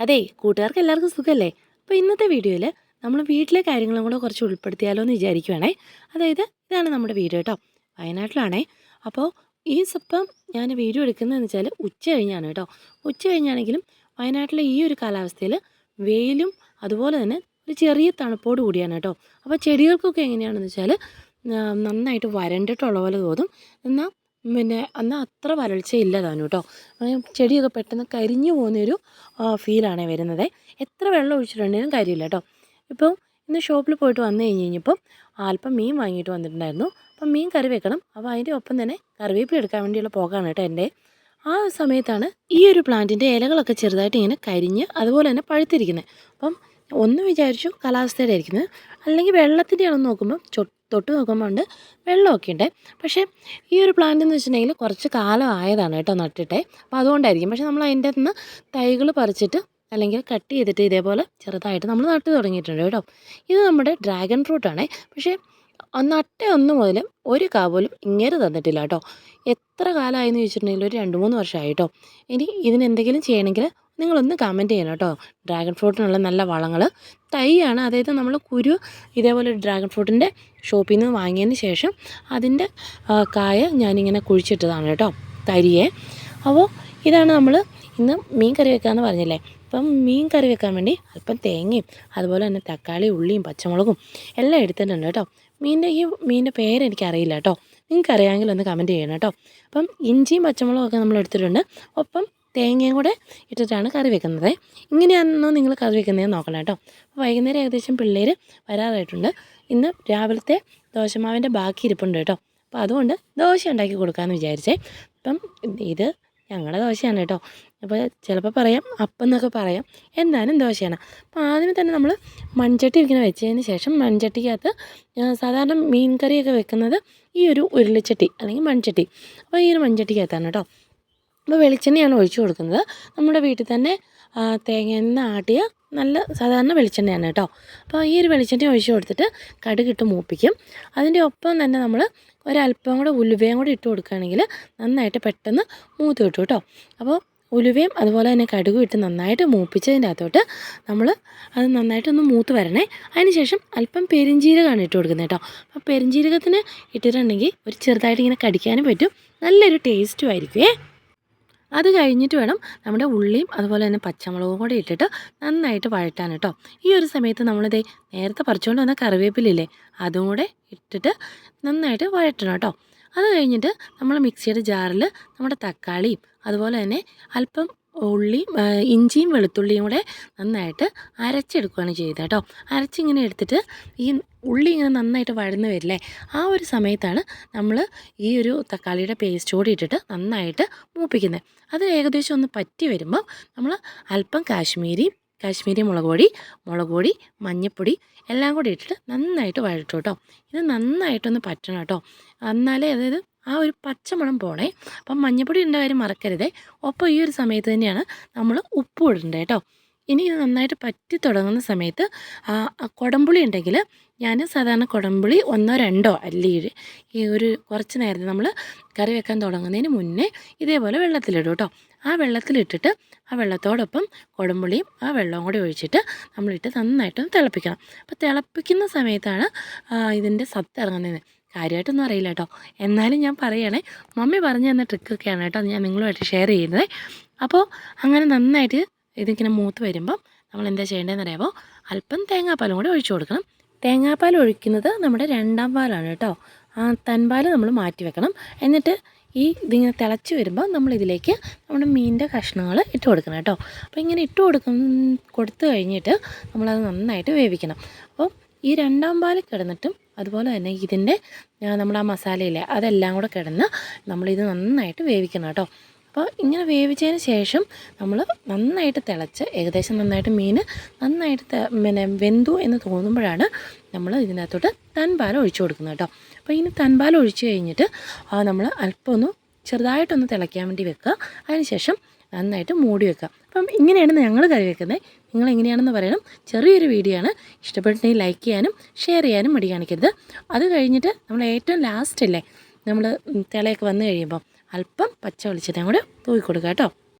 അതെ കൂട്ടുകാർക്ക് എല്ലാവർക്കും സുഖമല്ലേ അപ്പോൾ ഇന്നത്തെ വീഡിയോയിൽ നമ്മൾ വീട്ടിലെ കാര്യങ്ങളും കൂടെ കുറച്ച് ഉൾപ്പെടുത്തിയാലോ എന്ന് വിചാരിക്കുവാണേ. അതായത് ഇതാണ് നമ്മുടെ വീട് കേട്ടോ. വയനാട്ടിലാണേ. അപ്പോൾ ഈ ഇപ്പം ഞാൻ വീഡിയോ എടുക്കുന്നതെന്ന് വെച്ചാൽ ഉച്ച കഴിഞ്ഞാണ് കേട്ടോ. ഉച്ച കഴിഞ്ഞാണെങ്കിലും വയനാട്ടിലെ ഈ ഒരു കാലാവസ്ഥയിൽ വെയിലും അതുപോലെ തന്നെ ഒരു ചെറിയ തണുപ്പോട് കൂടിയാണ് കേട്ടോ. അപ്പോൾ ചെടികൾക്കൊക്കെ എങ്ങനെയാണെന്ന് വെച്ചാൽ നന്നായിട്ട് വരണ്ടിട്ടുള്ള പോലെ തോന്നും. എന്നാൽ പിന്നെ എന്നാൽ അത്ര വരൾച്ചയില്ല താനും കേട്ടോ ചെടിയൊക്കെ പെട്ടെന്ന് കരിഞ്ഞു പോകുന്നൊരു ഫീലാണ് വരുന്നത്. എത്ര വെള്ളം ഒഴിച്ചിട്ടുണ്ടെങ്കിലും കാര്യമില്ല കേട്ടോ ഇപ്പം ഇന്ന് ഷോപ്പിൽ പോയിട്ട് വന്നു കഴിഞ്ഞ് കഴിഞ്ഞപ്പം അല്പം മീൻ വാങ്ങിയിട്ട് വന്നിട്ടുണ്ടായിരുന്നു. അപ്പം മീൻ കറി വെക്കണം. അപ്പോൾ അതിന്റെ ഒപ്പം തന്നെ കറിവേപ്പില എടുക്കാൻ വേണ്ടിയുള്ള പോകാണ് കേട്ടോ എന്റെ. ആ സമയത്താണ് ഈ ഒരു പ്ലാന്റിന്റെ ഇലകളൊക്കെ ചെറുതായിട്ട് ഇങ്ങനെ കരിഞ്ഞ് അതുപോലെ തന്നെ പഴുത്തിരിക്കുന്നത് അപ്പം ഒന്ന് വിചാരിച്ചു കാലാവസ്ഥയുടെ ആയിരിക്കുന്നത്. അല്ലെങ്കിൽ വെള്ളത്തിന്റെ ആണെന്ന് നോക്കുമ്പോൾ തൊട്ട് നോക്കുമ്പോൾ ഉണ്ട് വെള്ളമൊക്കെ ഉണ്ട് പക്ഷേ ഈ ഒരു പ്ലാന്റ് എന്ന് വെച്ചിട്ടുണ്ടെങ്കിൽ കുറച്ച് കാലം ആയതാണ് കേട്ടോ നട്ടിട്ടേ. അപ്പോൾ അതുകൊണ്ടായിരിക്കും. പക്ഷേ നമ്മൾ അതിന്റെ നിന്ന് തൈകൾ പറിച്ചിട്ട് അല്ലെങ്കിൽ കട്ട് ചെയ്തിട്ട് ഇതേപോലെ ചെറുതായിട്ട് നമ്മൾ നട്ട് തുടങ്ങിയിട്ടുണ്ട് കേട്ടോ. ഇത് നമ്മുടെ ഡ്രാഗൺ ഫ്രൂട്ടാണേ പക്ഷേ നട്ട ഒന്ന് മുതൽ ഒരു കാ പോലും ഇങ്ങനെ തന്നിട്ടില്ല കേട്ടോ. എത്ര കാലമായെന്ന് ചോദിച്ചിട്ടുണ്ടെങ്കിൽ ഒരു രണ്ട് മൂന്ന് വർഷമായി കേട്ടോ. ഇനി ഇതിന് എന്തെങ്കിലും ചെയ്യണമെങ്കിൽ നിങ്ങളൊന്ന് കമന്റ് ചെയ്യണം കേട്ടോ. ഡ്രാഗൺ ഫ്രൂട്ടിനുള്ള നല്ല വളങ്ങൾ തൈയാണ്. അതായത് നമ്മൾ കുരു ഇതേപോലെ ഡ്രാഗൺ ഫ്രൂട്ടിന്റെ ഷോപ്പിൽ നിന്ന് വാങ്ങിയതിന് ശേഷം അതിന്റെ കായ ഞാനിങ്ങനെ കുഴിച്ചിട്ടതാണ് കേട്ടോ തരിയെ. അപ്പോൾ ഇതാണ് നമ്മൾ ഇന്ന് മീൻ കറി വെക്കാമെന്ന് പറഞ്ഞില്ലേ? അപ്പം മീൻ കറി വെക്കാൻ വേണ്ടി അല്പം തേങ്ങയും അതുപോലെ തന്നെ തക്കാളി ഉള്ളിയും പച്ചമുളകും എല്ലാം എടുത്തിട്ടുണ്ട് കേട്ടോ. മീനിന്റെ ഈ മീനിന്റെ പേര് എനിക്കറിയില്ല കേട്ടോ. നിങ്ങൾക്ക് അറിയാമെങ്കിൽ ഒന്ന് കമന്റ് ചെയ്യണം കേട്ടോ. അപ്പം ഇഞ്ചിയും പച്ചമുളകും ഒക്കെ നമ്മൾ എടുത്തിട്ടുണ്ട്. ഒപ്പം തേങ്ങയും കൂടെ ഇട്ടിട്ടാണ് കറി വെക്കുന്നത്. ഇങ്ങനെയാണെന്നോ നിങ്ങൾ കറി വെക്കുന്നതെന്ന് നോക്കണം കേട്ടോ. അപ്പോൾ വൈകുന്നേരം ഏകദേശം പിള്ളേർ വരാറായിട്ടുണ്ട്. ഇന്ന് രാവിലത്തെ ദോശമാവിന്റെ ബാക്കി ഇരിപ്പുണ്ട് കേട്ടോ. അപ്പോൾ അതുകൊണ്ട് ദോശ ഉണ്ടാക്കി കൊടുക്കാമെന്ന് വിചാരിച്ചേ. അപ്പം ഇത് ഞങ്ങളുടെ ദോശയാണ് കേട്ടോ. അപ്പോൾ ചിലപ്പോൾ പറയാം അപ്പം എന്നൊക്കെ പറയാം. എന്തായാലും ദോശയാണ്. അപ്പോൾ ആദ്യമേ തന്നെ നമ്മൾ മൺചട്ടി ഇങ്ങനെ വെച്ചതിന് ശേഷം മൺചട്ടിക്കകത്ത് സാധാരണ മീൻ കറിയൊക്കെ വെക്കുന്നത് ഈ ഒരു ഉരുളിച്ചട്ടി അല്ലെങ്കിൽ മൺചട്ടി. അപ്പോൾ ഈ ഒരു മൺചട്ടിക്കകത്താണ് കേട്ടോ. അപ്പോൾ വെളിച്ചെണ്ണയാണ് ഒഴിച്ചു കൊടുക്കുന്നത്. നമ്മുടെ വീട്ടിൽ തന്നെ തേങ്ങ ആട്ടിയ നല്ല സാധാരണ വെളിച്ചെണ്ണയാണ് കേട്ടോ. അപ്പോൾ ഈ ഒരു വെളിച്ചെണ്ണ ഒഴിച്ചു കൊടുത്തിട്ട് കടുകിട്ട് മൂപ്പിക്കും. അതിന്റെ ഒപ്പം തന്നെ നമ്മൾ ഒരല്പം കൂടെ ഉലുവയും കൂടെ ഇട്ട് കൊടുക്കുകയാണെങ്കിൽ നന്നായിട്ട് പെട്ടെന്ന് മൂത്ത് കിട്ടും കേട്ടോ. അപ്പോൾ ഉലുവയും അതുപോലെ തന്നെ കടുകും ഇട്ട് നന്നായിട്ട് മൂപ്പിച്ചതിന്റെ അകത്തോട്ട് നമ്മൾ അത് നന്നായിട്ടൊന്ന് മൂത്ത് വരണേ. അതിനുശേഷം അല്പം പെരിഞ്ജീരകമാണ് ഇട്ട് കൊടുക്കുന്നത് കേട്ടോ. അപ്പോൾ പെരിഞ്ജീരകത്തിന് ഇട്ടിട്ടുണ്ടെങ്കിൽ ഒരു ചെറുതായിട്ട് ഇങ്ങനെ കടിക്കാനും പറ്റും. നല്ലൊരു ടേസ്റ്റും ആയിരിക്കുമേ അത് കഴിഞ്ഞിട്ട് വേണം നമ്മുടെ ഉള്ളിയും അതുപോലെ തന്നെ പച്ചമുളകും കൂടെ ഇട്ടിട്ട് നന്നായിട്ട് വഴറ്റാൻ കേട്ടോ. ഈ ഒരു സമയത്ത് നമ്മളിത് നേരത്തെ പറിച്ചുകൊണ്ട് വന്ന കറിവേപ്പിലില്ലേ അതും കൂടെ ഇട്ടിട്ട് നന്നായിട്ട് വഴറ്റണം കേട്ടോ. അത് കഴിഞ്ഞിട്ട് നമ്മൾ മിക്സിയുടെ ജാറിൽ നമ്മുടെ തക്കാളിയും അതുപോലെ തന്നെ അല്പം ഉള്ളിയും ആ, ഇഞ്ചിയും വെളുത്തുള്ളിയും കൂടെ നന്നായിട്ട് അരച്ചെടുക്കുകയാണ് ചെയ്തത് കേട്ടോ. അരച്ചിങ്ങനെ എടുത്തിട്ട് ഈ ഉള്ളി ഇങ്ങനെ നന്നായിട്ട് വഴന്ന് വരില്ലേ ആ ഒരു സമയത്താണ് നമ്മൾ ഈ ഒരു തക്കാളിയുടെ പേസ്റ്റ് കൂടി ഇട്ടിട്ട് നന്നായിട്ട് മൂപ്പിക്കുന്നത്. അത് ഏകദേശം ഒന്ന് പറ്റി വരുമ്പം നമ്മൾ അല്പം കാശ്മീരി കാശ്മീരി മുളക് പൊടി മുളക് പൊടി മഞ്ഞൾപ്പൊടി എല്ലാം കൂടി ഇട്ടിട്ട് നന്നായിട്ട് വഴറ്റും കേട്ടോ. ഇത് നന്നായിട്ടൊന്ന് പറ്റണം കേട്ടോ. എന്നാലേ അതായത് ആ ഒരു പച്ചമണം പോണേ. അപ്പം മഞ്ഞപ്പൊടി ഇടേണ്ട കാര്യം മറക്കരുതേ. ഒപ്പം ഈ ഒരു സമയത്ത് തന്നെയാണ് നമ്മൾ ഉപ്പ് ഇടേണ്ടത് കേട്ടോ. ഇനി ഇത് നന്നായിട്ട് പറ്റി തുടങ്ങുന്ന സമയത്ത് കുടംപുളി ഉണ്ടെങ്കിൽ ഞാൻ സാധാരണ കുടംപുളി ഒന്നോ രണ്ടോ അല്ലെങ്കിൽ ഈ ഒരു കുറച്ച് നേരത്തെ നമ്മൾ കറി വെക്കാൻ തുടങ്ങുന്നതിന് മുന്നേ ഇതേപോലെ വെള്ളത്തിലിടും കേട്ടോ. ആ വെള്ളത്തിലിട്ടിട്ട് ആ വെള്ളത്തോടൊപ്പം കുടംപുളിയും ആ വെള്ളവും കൂടി ഒഴിച്ചിട്ട് നമ്മളിട്ട് നന്നായിട്ടൊന്ന് തിളപ്പിക്കണം. അപ്പോൾ തിളപ്പിക്കുന്ന സമയത്താണ് ഇതിന്റെ സത്ത് ഇറങ്ങുന്നത്. കാര്യമായിട്ടൊന്നും അറിയില്ല കേട്ടോ എന്നാലും ഞാൻ പറയണേ മമ്മി പറഞ്ഞു തന്ന ട്രിക്കൊക്കെയാണ് കേട്ടോ ഞാൻ നിങ്ങളുമായിട്ട് ഷെയർ ചെയ്യുന്നത്. അപ്പോൾ അങ്ങനെ നന്നായിട്ട് ഇതിങ്ങനെ മൂത്ത് വരുമ്പം നമ്മൾ എന്താ ചെയ്യേണ്ടതെന്ന് അറിയാമോ അല്പം തേങ്ങാപ്പാലും കൂടി ഒഴിച്ചു കൊടുക്കണം. തേങ്ങാപ്പാൽ ഒഴിക്കുന്നത് നമ്മുടെ രണ്ടാം പാലാണ് കേട്ടോ ആ തൻപാൽ നമ്മൾ മാറ്റി വെക്കണം. എന്നിട്ട് ഈ ഇതിങ്ങനെ തിളച്ച് വരുമ്പോൾ നമ്മൾ ഇതിലേക്ക് നമ്മുടെ മീനിന്റെ കഷ്ണങ്ങൾ ഇട്ട് കൊടുക്കണം കേട്ടോ അപ്പോൾ ഇങ്ങനെ ഇട്ട് കൊടുക്കും കൊടുത്തു കഴിഞ്ഞിട്ട് നമ്മളത് നന്നായിട്ട് വേവിക്കണം. അപ്പോൾ ഈ രണ്ടാം പാൽ കിടന്നിട്ടും അതുപോലെ തന്നെ ഇതിന്റെ നമ്മുടെ ആ മസാലയില്ലേ അതെല്ലാം കൂടെ കിടന്ന് നമ്മളിത് നന്നായിട്ട് വേവിക്കണം കേട്ടോ. അപ്പോൾ ഇങ്ങനെ വേവിച്ചതിന് ശേഷം നമ്മൾ നന്നായിട്ട് തിളച്ച് ഏകദേശം നന്നായിട്ട് മീൻ നന്നായിട്ട് പിന്നെ വെന്തു എന്ന് തോന്നുമ്പോഴാണ് നമ്മൾ ഇതിനകത്തോട്ട് തൻപാൽ ഒഴിച്ചു കൊടുക്കുന്നത് കേട്ടോ. അപ്പോൾ ഇനി തൻപാൽ ഒഴിച്ചു കഴിഞ്ഞിട്ട് നമ്മൾ അല്പം ഒന്ന് ചെറുതായിട്ടൊന്ന് തിളയ്ക്കാൻ വേണ്ടി വെക്കുക. അതിനുശേഷം നന്നായിട്ട് മൂടി വെക്കാം. അപ്പം ഇങ്ങനെയാണ് ഞങ്ങൾ കറി വെക്കുന്നത്. നിങ്ങൾ എങ്ങനെയാണെന്ന് പറയണം. ചെറിയൊരു വീഡിയോ ആണ്. ഇഷ്ടപ്പെട്ടിട്ടുണ്ടെങ്കിൽ ലൈക്ക് ചെയ്യാനും ഷെയർ ചെയ്യാനും മടി കാണിക്കരുത്. അത് കഴിഞ്ഞിട്ട് നമ്മൾ ഏറ്റവും ലാസ്റ്റ് അല്ലേ നമ്മൾ തിളയൊക്കെ വന്നു കഴിയുമ്പോൾ അല്പം പച്ച വെളിച്ചെണ്ണയും കൂടെ തൂക്കി കൊടുക്കുക കേട്ടോ.